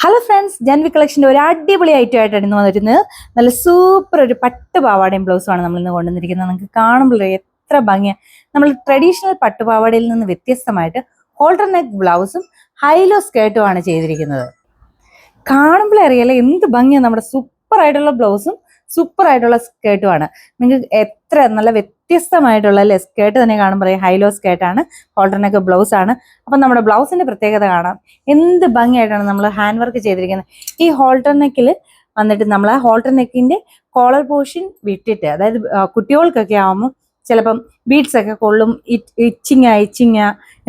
Hello friends ജൻവി കളക്ഷന്റെ ഒരു അടിപൊളി item ആയിട്ടാണ് ഇന്ന് വന്നിരുന്നത് നല്ല സൂപ്പർ ഒരു പട്ട് പാവാടയും ബ്ലൗസുമാണ് നമ്മൾ ഇന്ന് കൊണ്ടുവന്നിരിക്കുന്നത്. നിങ്ങൾക്ക് കാണുമ്പോൾ എത്ര ഭംഗിയാണ് നമ്മൾ ട്രഡീഷണൽ പട്ടുപാവാടയിൽ നിന്ന് വ്യത്യസ്തമായിട്ട് ഹോൾഡർ നെക്ക് ബ്ലൗസും ഹൈലോ സ്കേർട്ടുമാണ് ചെയ്തിരിക്കുന്നത്. കാണുമ്പോൾ അറിയാലോ എന്ത് ഭംഗിയാണ് നമ്മുടെ സൂപ്പർ ആയിട്ടുള്ള ബ്ലൗസും സൂപ്പർ ആയിട്ടുള്ള സ്കേർട്ടുമാണ് നിങ്ങൾക്ക് എത്ര നല്ല വ്യത്യസ്തമായിട്ടുള്ള അല്ലെ സ്കേർട്ട് തന്നെ കാണുമ്പോൾ ഹൈലോ സ്കേർട്ടാണ് ആണ് നെക്ക് ബ്ലൗസ് ആണ്. അപ്പം നമ്മുടെ ബ്ലൗസിന്റെ പ്രത്യേകത കാണാം. എന്ത് ഭംഗിയായിട്ടാണ് നമ്മൾ ഹാൻഡ് വർക്ക് ചെയ്തിരിക്കുന്നത്. ഈ ഹോൾട്ടർ നെക്കിൽ വന്നിട്ട് നമ്മൾ ആ ഹോൾട്ടർ നെക്കിന്റെ കോളർ പോർഷൻ വിട്ടിട്ട് അതായത് കുട്ടികൾക്കൊക്കെ ആവുമ്പോൾ ചിലപ്പം ബീഡ്സ് ഒക്കെ കൊള്ളും ഇച്ചിങ്ങ ഇച്ചിങ്ങ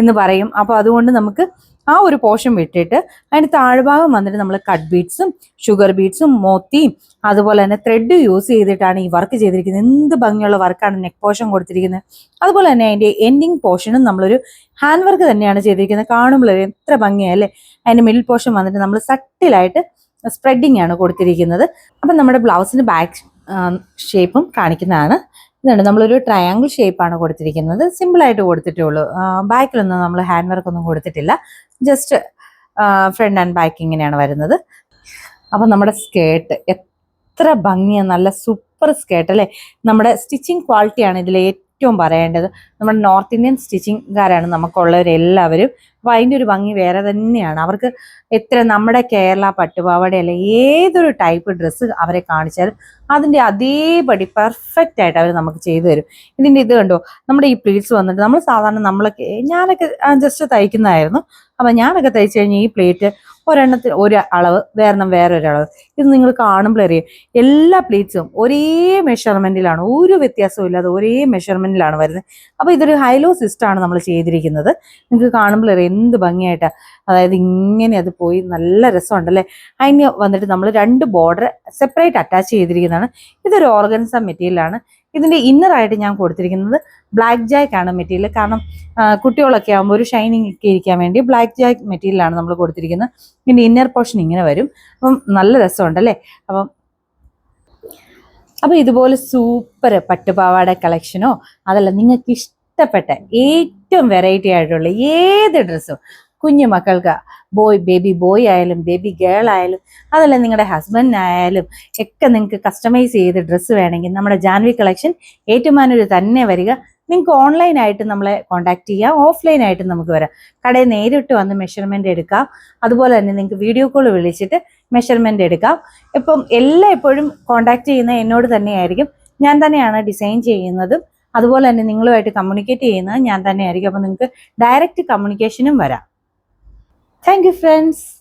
എന്ന് പറയും. അപ്പോൾ അതുകൊണ്ട് നമുക്ക് ആ ഒരു പോർഷൻ വിട്ടിട്ട് അതിന് താഴ്ഭാഗം വന്നിട്ട് നമ്മൾ കട്ട് ബീഡ്സും ഷുഗർ ബീഡ്സും മോത്തിയും അതുപോലെ തന്നെ ത്രെഡ് യൂസ് ചെയ്തിട്ടാണ് ഈ വർക്ക് ചെയ്തിരിക്കുന്നത്. എന്ത് ഭംഗിയുള്ള വർക്കാണ് നെക്ക് പോർഷൻ കൊടുത്തിരിക്കുന്നത്. അതുപോലെ തന്നെ അതിന്റെ എൻഡിങ് പോർഷനും നമ്മളൊരു ഹാൻഡ് വർക്ക് തന്നെയാണ് ചെയ്തിരിക്കുന്നത്. കാണുമ്പോൾ എത്ര ഭംഗിയല്ലേ അതിന്റെ മിഡിൽ പോർഷൻ വന്നിട്ട് നമ്മൾ സട്ടിലായിട്ട് സ്പ്രെഡിങ് ആണ് കൊടുത്തിരിക്കുന്നത്. അപ്പം നമ്മുടെ ബ്ലൗസിന് ബാക്ക് ഷേപ്പും കാണിക്കുന്നതാണ്. ഇതുണ്ട്. നമ്മളൊരു ട്രയാങ്കിൾ ഷേപ്പാണ് കൊടുത്തിരിക്കുന്നത്. സിമ്പിളായിട്ട് കൊടുത്തിട്ടേ ഉള്ളൂ. ബാക്കിലൊന്നും നമ്മൾ ഹാൻഡ് വർക്ക് ഒന്നും കൊടുത്തിട്ടില്ല. ജസ്റ്റ് ഫ്രണ്ട് ആൻഡ് ബാക്ക് ഇങ്ങനെയാണ് വരുന്നത്. അപ്പം നമ്മുടെ സ്കേർട്ട് എത്ര ഭംഗിയാണ് നല്ല സൂപ്പർ സ്കേർട്ട് അല്ലേ? നമ്മുടെ സ്റ്റിച്ചിങ് ക്വാളിറ്റിയാണ് ഇതിൽ ഏറ്റവും പറയേണ്ടത് നമ്മുടെ നോർത്ത് ഇന്ത്യൻ സ്റ്റിച്ചിങ്കാരാണ് നമുക്കുള്ളവരെല്ലാവരും. അപ്പോൾ അതിന്റെ ഒരു ഭംഗി വേറെ തന്നെയാണ്. അവർക്ക് എത്ര നമ്മുടെ കേരള പട്ടുപാവാടയല്ല ഏതൊരു ടൈപ്പ് ഡ്രസ്സ് അവരെ കാണിച്ചാലും അതിന്റെ അതേപടി പെർഫെക്റ്റ് ആയിട്ട് അവർ നമുക്ക് ചെയ്തു തരും. ഇതിന്റെ ഇത് കണ്ടോ? നമ്മുടെ ഈ പ്ലേറ്റ്സ് വന്നിട്ട് നമ്മൾ സാധാരണ നമ്മളൊക്കെ ഞാനൊക്കെ ജസ്റ്റ് തയ്ക്കുന്നതായിരുന്നു. അപ്പം ഞാനൊക്കെ തയ്ച്ചു കഴിഞ്ഞാൽ ഈ പ്ലേറ്റ് ഒരെണ്ണത്തിൽ ഒരു അളവ് വേറെ വേറൊരു അളവ്. ഇത് നിങ്ങൾ കാണുമ്പോൾ അറിയാം. എല്ലാ പ്ലേറ്റ്സും ഒരേ മെഷർമെന്റിലാണ് ഒരു വ്യത്യാസവും ഇല്ലാതെ ഒരേ മെഷർമെന്റിലാണ് വരുന്നത്. അപ്പോൾ ഇതൊരു ഹൈലോ സിസ്റ്റാണ് നമ്മൾ ചെയ്തിരിക്കുന്നത്. നിങ്ങൾക്ക് കാണുമ്പോൾ അറിയാം എന്ത് ഭംഗിയായിട്ടാണ് അതായത് ഇങ്ങനെ അത് പോയി നല്ല രസമുണ്ടല്ലേ? അതിന് വന്നിട്ട് നമ്മൾ രണ്ട് ബോർഡർ സെപ്പറേറ്റ് അറ്റാച്ച് ചെയ്തിരിക്കുന്നതാണ്. ഇതൊരു ഓർഗൻസ മെറ്റീരിയലാണ് ഇതിന്റെ ഇന്നർ ആയിട്ട് ഞാൻ കൊടുത്തിരിക്കുന്നത് ബ്ലാക്ക് ജാക്ക് ആണ് മെറ്റീരിയൽ കാരണം കുട്ടികളൊക്കെ ആകുമ്പോൾ ഒരു ഷൈനിങ് ഒക്കെ ഇരിക്കാൻ വേണ്ടി ബ്ലാക്ക് ജാക്ക് മെറ്റീരിയലാണ് നമ്മൾ കൊടുത്തിരിക്കുന്നത്. ഇതിന്റെ ഇന്നർ പോർഷൻ ഇങ്ങനെ വരും. അപ്പം നല്ല രസമുണ്ടല്ലേ അപ്പം അപ്പൊ ഇതുപോലെ സൂപ്പർ പട്ടുപാവാട കളക്ഷനോ അതല്ല നിങ്ങൾക്ക് ഇഷ്ടപ്പെട്ട ഏറ്റവും വെറൈറ്റി ആയിട്ടുള്ള ഏത് ഡ്രസ്സും കുഞ്ഞു മക്കൾക്ക് ബോയ് ബേബി ബോയ് ആയാലും ബേബി ഗേൾ ആയാലും അതല്ല നിങ്ങളുടെ ഹസ്ബൻഡിനായാലും ഒക്കെ നിങ്ങൾക്ക് കസ്റ്റമൈസ് ചെയ്ത് ഡ്രസ്സ് വേണമെങ്കിൽ നമ്മുടെ ജാൻവി കളക്ഷൻ ഏറ്റുമാനൂർ തന്നെ വരിക. നിങ്ങൾക്ക് ഓൺലൈനായിട്ട് നമ്മളെ കോൺടാക്ട് ചെയ്യാം ഓഫ്ലൈനായിട്ട് നമുക്ക് വരാം. കടയിൽ നേരിട്ട് വന്ന് മെഷർമെന്റ് എടുക്കാം. അതുപോലെ തന്നെ നിങ്ങൾക്ക് വീഡിയോ കോൾ വിളിച്ചിട്ട് മെഷർമെന്റ് എടുക്കാം. ഇപ്പം എല്ലാം എപ്പോഴും കോൺടാക്ട് ചെയ്യുന്ന എന്നോട് തന്നെയായിരിക്കും. ഞാൻ തന്നെയാണ് ഡിസൈൻ ചെയ്യുന്നതും. അതുപോലെ തന്നെ നിങ്ങളുമായിട്ട് കമ്മ്യൂണിക്കേറ്റ് ചെയ്യുന്നത് ഞാൻ തന്നെയായിരിക്കും. അപ്പം നിങ്ങൾക്ക് ഡയറക്റ്റ് കമ്മ്യൂണിക്കേഷനും വരാം. thank you friends.